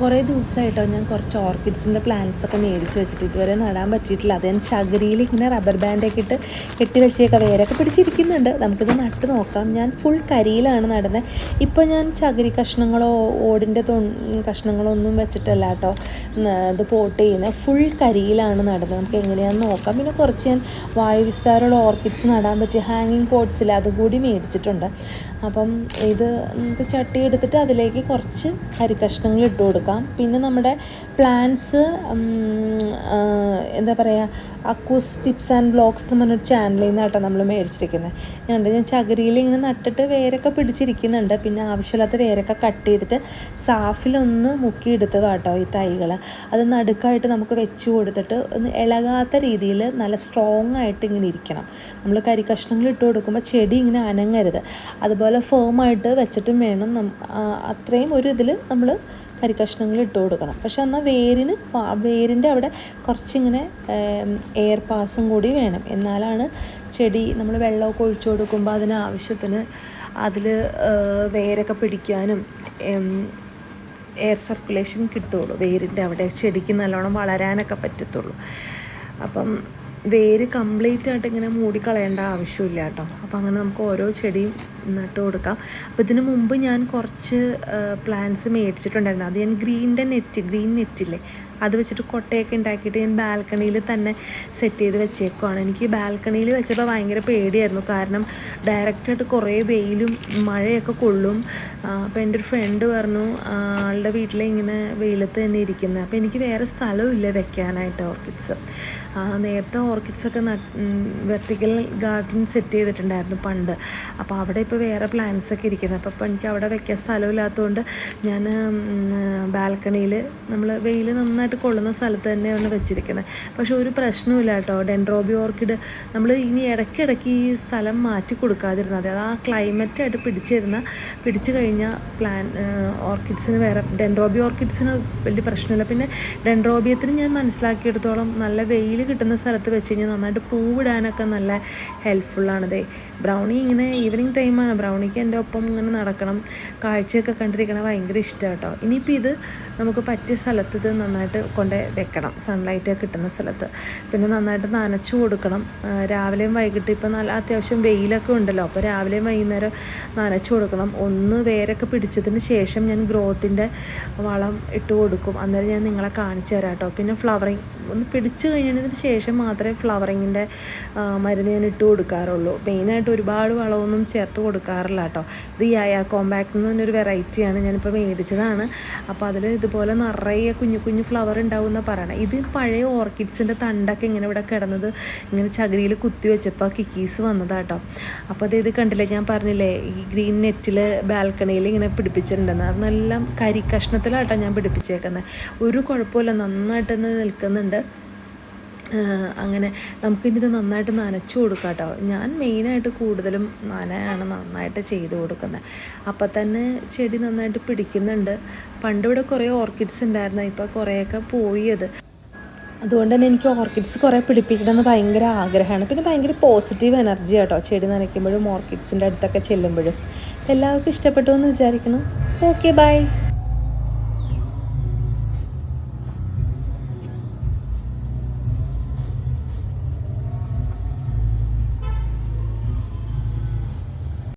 കുറേ ദിവസമായിട്ടോ ഞാൻ കുറച്ച് ഓർക്കിഡ്സിന്റെ പ്ലാന്റ്സ് ഒക്കെ മേടിച്ച് വെച്ചിട്ട് ഇതുവരെ നടാൻ പറ്റിയിട്ടില്ല. അത് ഞാൻ ചകിരിയിൽ ഇങ്ങനെ റബ്ബർ ബാൻഡൊക്കെ ഇട്ട് കെട്ടി വെച്ചേക്കാം വേരൊക്കെ പിടിച്ചിരിക്കുന്നുണ്ട്. നമുക്കിത് നട്ട് നോക്കാം. ഞാൻ ഫുൾ കരിയിലാണ് നടന്നത് ഇപ്പോൾ ഞാൻ ചകിരി കഷ്ണങ്ങളോ ഓടിന്റെ തൊ കഷ്ണങ്ങളോ ഒന്നും വെച്ചിട്ടല്ല കേട്ടോ ഇത് പോട്ട് ചെയ്യുന്നത് ഫുൾ കരിയിലാണ് നടന്നത് നമുക്ക് എങ്ങനെയാണെന്ന് നോക്കാം. പിന്നെ കുറച്ച് ഞാൻ വായുവിസ്താരമുള്ള ഓർക്കിഡ്സ് നടാൻ പറ്റിയ ഹാങ്ങിങ് പോട്ട്സിൽ അതുകൂടി മേടിച്ചിട്ടുണ്ട്. അപ്പം ഇത് നമുക്ക് ചട്ടി എടുത്തിട്ട് അതിലേക്ക് കുറച്ച് അരിക്കഷ്ണങ്ങൾ ഇട്ട് കൊടുക്കാം. പിന്നെ നമ്മുടെ പ്ലാന്റ്സ് എന്താ പറയുക അക്കൂസ് ടിപ്സ് ആൻഡ് ബ്ലോഗ്സ് എന്ന് പറഞ്ഞൊരു ചാനലിൽ നിന്നാട്ടോ നമ്മൾ മേടിച്ചിരിക്കുന്നത് ഞാനുണ്ട് ഞാൻ ചകിരിയിൽ ഇങ്ങനെ നട്ടിട്ട് വേരൊക്കെ പിടിച്ചിരിക്കുന്നുണ്ട്. പിന്നെ ആവശ്യമില്ലാത്ത വേരൊക്കെ കട്ട് ചെയ്തിട്ട് സാഫിലൊന്ന് മുക്കി കേട്ടോ ഈ തൈകൾ അത് നടുക്കായിട്ട് നമുക്ക് വെച്ച് കൊടുത്തിട്ട് ഒന്ന് ഇളകാത്ത രീതിയിൽ നല്ല സ്ട്രോങ് ആയിട്ട് ഇങ്ങനെ ഇരിക്കണം. നമ്മൾ കരി കഷ്ണങ്ങൾ ഇട്ട് കൊടുക്കുമ്പോൾ ചെടി ഇങ്ങനെ അനങ്ങരുത്. അതുപോലെ ഫേമായിട്ട് വെച്ചിട്ടും വേണം അത്രയും ഒരു ഇതിൽ നമ്മൾ കരി കഷ്ണങ്ങൾ ഇട്ട് കൊടുക്കണം. പക്ഷെ എന്നാൽ വേരിന് വേരിന്റെ അവിടെ കുറച്ചിങ്ങനെ എയർ പാസും കൂടി വേണം. എന്നാലാണ് ചെടി നമ്മൾ വെള്ളമൊക്കെ ഒഴിച്ചു കൊടുക്കുമ്പോൾ അതിന് ആവശ്യത്തിന് അതിൽ വേരൊക്കെ പിടിക്കാനും എയർ സർക്കുലേഷൻ കിട്ടുള്ളൂ. വേരിന്റെ അവിടെ ചെടിക്ക് നല്ലോണം വളരാനൊക്കെ പറ്റത്തുള്ളൂ. അപ്പം വേര് കംപ്ലീറ്റ് ആയിട്ട് ഇങ്ങനെ മൂടിക്കളയേണ്ട ആവശ്യമില്ല കേട്ടോ. അപ്പം അങ്ങനെ നമുക്ക് ഓരോ ചെടിയും നട്ട് കൊടുക്കാം. അപ്പോൾ ഇതിനു മുമ്പ് ഞാൻ കുറച്ച് പ്ലാന്റ്സ് മേടിച്ചിട്ടുണ്ടായിരുന്നു. അത് ഞാൻ ഗ്രീന്റെ നെറ്റ് ഗ്രീൻ നെറ്റില്ലേ അത് വെച്ചിട്ട് കൊട്ടയൊക്കെ ഉണ്ടാക്കിയിട്ട് ഞാൻ ബാൽക്കണിയിൽ തന്നെ സെറ്റ് ചെയ്ത് വെച്ചേക്കുവാണ്. എനിക്ക് ബാൽക്കണിയിൽ വെച്ചപ്പോൾ ഭയങ്കര പേടിയായിരുന്നു. കാരണം ഡയറക്റ്റായിട്ട് കുറേ വെയിലും മഴയൊക്കെ കൊള്ളും. അപ്പോൾ എന്റെ ഒരു ഫ്രണ്ട് പറഞ്ഞു ആളുടെ വീട്ടിൽ ഇങ്ങനെ വെയിലത്ത് തന്നെ ഇരിക്കുന്നത് അപ്പോൾ എനിക്ക് വേറെ സ്ഥലമില്ല വെക്കാനായിട്ട് ഓർക്കിഡ്സ്. നേരത്തെ ഓർക്കിഡ്സൊക്കെ വെർട്ടിക്കൽ ഗാർഡൻ സെറ്റ് ചെയ്തിട്ടുണ്ടായിരുന്നു പണ്ട്. അപ്പോൾ അവിടെ ഇപ്പോൾ വേറെ പ്ലാന്റ്സ് ഒക്കെ ഇരിക്കുന്നത് അപ്പോൾ എനിക്ക് അവിടെ വെക്കാൻ സ്ഥലമില്ലാത്തതുകൊണ്ട് ഞാൻ ബാൽക്കണിയിൽ നമ്മൾ വെയിൽ നന്നായിട്ട് കൊള്ളുന്ന സ്ഥലത്ത് തന്നെയാണ് വെച്ചിരിക്കുന്നത്. പക്ഷെ ഒരു പ്രശ്നമില്ല കേട്ടോ. ഡെൻഡ്രോബി ഓർക്കിഡ് നമ്മൾ ഇനി ഇടയ്ക്കിടയ്ക്ക് ഈ സ്ഥലം മാറ്റി കൊടുക്കാതിരുന്നാൽ മതി. അത് ആ ക്ലൈമറ്റായിട്ട് പിടിച്ചിരുന്ന പിടിച്ചു കഴിഞ്ഞാൽ പ്ലാൻ ഓർക്കിഡ്സിന് വേറെ ഡെൻഡ്രോബി ഓർക്കിഡ്സിന് വലിയ പ്രശ്നമില്ല. പിന്നെ ഡെൻഡ്രോബിയത്തിന് ഞാൻ മനസ്സിലാക്കിയെടുത്തോളം നല്ല വെയിൽ കിട്ടുന്ന സ്ഥലത്ത് വെച്ച് കഴിഞ്ഞാൽ നന്നായിട്ട് പൂവിടാനൊക്കെ നല്ല ഹെൽപ്ഫുള്ളാണ് ബ്രൗണി ഇങ്ങനെ ഈവനിങ് ടൈമാണ് ബ്രൗണിക്ക് എന്റെ ഒപ്പം ഇങ്ങനെ നടക്കണം. കാഴ്ചയൊക്കെ കണ്ടിരിക്കണം ഭയങ്കര ഇഷ്ടമാണ് കേട്ടോ. ഇനിയിപ്പോൾ ഇത് നമുക്ക് പറ്റിയ സ്ഥലത്ത് ഇത് നന്നായിട്ട് കൊണ്ട് വെക്കണം. സൺലൈറ്റ് കിട്ടുന്ന സ്ഥലത്ത്. പിന്നെ നന്നായിട്ട് നനച്ചു കൊടുക്കണം. രാവിലെയും വൈകിട്ട് ഇപ്പോൾ നല്ല അത്യാവശ്യം വെയിലൊക്കെ ഉണ്ടല്ലോ. അപ്പോൾ രാവിലെയും വൈകുന്നേരം നനച്ചു കൊടുക്കണം. ഒന്ന് വേരൊക്കെ പിടിച്ചതിന് ശേഷം ഞാൻ ഗ്രോത്തിന്റെ വളം ഇട്ട് കൊടുക്കും. അന്നേരം ഞാൻ നിങ്ങളെ കാണിച്ചു തരാം കേട്ടോ. പിന്നെ ഫ്ലവറിങ് ഒന്ന് പിടിച്ചു കഴിഞ്ഞതിന് ശേഷം മാത്രമേ ഫ്ലവറിങ്ങിന്റെ മരുന്ന് ഞാൻ ഇട്ട് കൊടുക്കാറുള്ളൂ. മെയിനായിട്ട് ഒരുപാട് വളമൊന്നും ചേർത്ത് കൊടുക്കാറില്ല കേട്ടോ. ഇത് യായ കോമ്പാക്ട് എന്ന് പറഞ്ഞൊരു വെറൈറ്റിയാണ് ഞാനിപ്പോൾ മേടിച്ചതാണ്. അപ്പോൾ അതിൽ ഇതുപോലെ നിറയെ കുഞ്ഞു കുഞ്ഞു ഫ്ലവർ ഉണ്ടാവും എന്നാണ് പറയണം. ഇത് പഴയ ഓർക്കിഡ്സിന്റെ തണ്ടൊക്കെ ഇങ്ങനെ ഇവിടെ കിടന്നത് ഇങ്ങനെ ചകിരിയിൽ കുത്തി വെച്ചപ്പോൾ കിക്കീസ് വന്നതാട്ടോ അപ്പോൾ അത് ഇത് കണ്ടില്ലേ ഞാൻ പറഞ്ഞില്ലേ ഈ ഗ്രീൻ നെറ്റിൽ ബാൽക്കണിയിൽ ഇങ്ങനെ പിടിപ്പിച്ചിട്ടുണ്ടെന്ന്. അത് നല്ല കരി കഷ്ണത്തിലാട്ടോ ഞാൻ പിടിപ്പിച്ചേക്കുന്നത്. ഒരു കുഴപ്പമില്ല നന്നായിട്ട് നിൽക്കുന്നുണ്ട്. അങ്ങനെ നമുക്കിനിത് നന്നായിട്ട് നനച്ചു കൊടുക്കാം കേട്ടോ ഞാൻ മെയിനായിട്ട് കൂടുതലും നനയാണ് നന്നായിട്ട് ചെയ്ത് കൊടുക്കുന്നത്. അപ്പം തന്നെ ചെടി നന്നായിട്ട് പിടിക്കുന്നുണ്ട്. പണ്ട് ഇവിടെ കുറേ ഓർക്കിഡ്സ് ഉണ്ടായിരുന്നു ഇപ്പോൾ കുറേയൊക്കെ പോയി അത് അതുകൊണ്ട് തന്നെ എനിക്ക് ഓർക്കിഡ്സ് കുറേ പിടിപ്പിക്കണമെന്ന് ഭയങ്കര ആഗ്രഹമാണ്. പിന്നെ ഭയങ്കര പോസിറ്റീവ് എനർജി കേട്ടോ ചെടി നനയ്ക്കുമ്പോഴും ഓർക്കിഡ്സിന്റെ അടുത്തൊക്കെ ചെല്ലുമ്പോഴും. എല്ലാവർക്കും ഇഷ്ടപ്പെട്ടു എന്ന് വിചാരിക്കണം ഓക്കെ ബൈ.